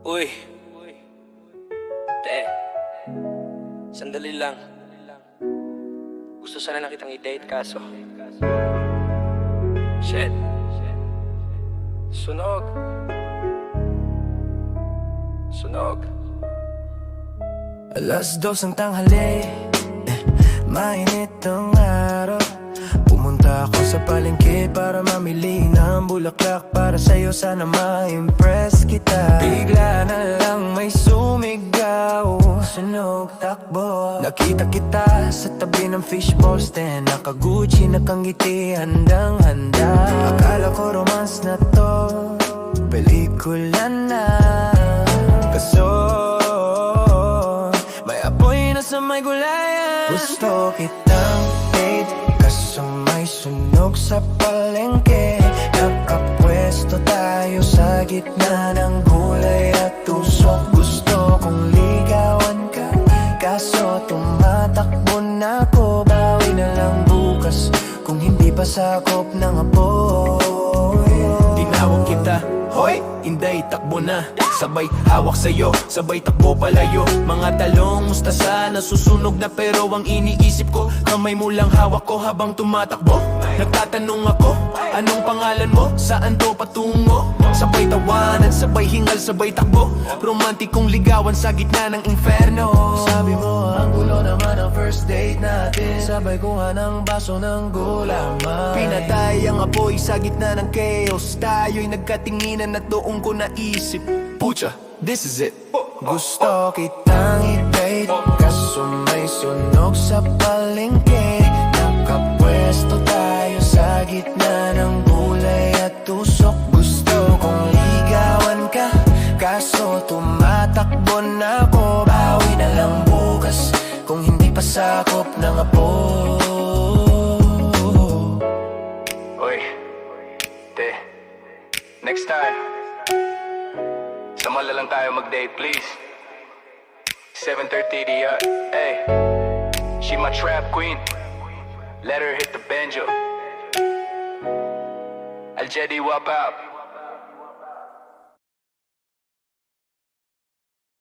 Uy. Te. Sandali lang. Gusto sana na kitang i-date kaso. Shit. Sunog. Sunog. Alas dos ang tanghali eh, Mainit ang araw ako sa palengke para mamili ng bulaklak. Para sa'yo sana ma-impress kita. Bigla na lang may sumigaw. Sunog takbo. Nakita kita sa tabi ng fishbowl stand Naka-Gucci, nakangiti, handang handa Akala ko romance na to. Pelikula na. Kaso may apoy na sa may gulayan. Gusto kitang sunog sa palengke. Nakapwesto tayo sa gitna ng gulay at tusok. Gusto kong ligawan ka Kaso tumatakbo na ako. Bawi na lang bukas Kung hindi pa sakop ng apoy. Tinawag kita, hoy, inday, takbo na. Sabay hawak sa'yo, sabay takbo palayo. Mga talong mustasa, nasusunog na. Pero ang iniisip ko Kamay mo lang hawak ko habang tumatakbo. Nagtatanong ako, anong pangalan mo? Saan to patungo? Sabay tawanan, sabay hingal, sabay takbo. Romantikong ligawan sa gitna ng inferno. Sabi mo ang gulo naman ang first date natin. Sabay kuha ng baso ng gulaman Pinatay ang apoy sa gitna ng chaos. Tayo'y nagkatinginan at doon ko naisip. Pucha, this is it. Gusto kitang i-date Kaso may sunog sa palengke. Nakapwesto tayo sa gitna ng gulay at tusok. Gusto kong ligawan ka Kaso tumatakbo na ako. Bawi na lang bukas Kung hindi pa sakop ng apo next time. Samala lang tayo mag-date, please. 7.30 the hey. She my trap queen. Let her hit the banjo. Al Jedi wap out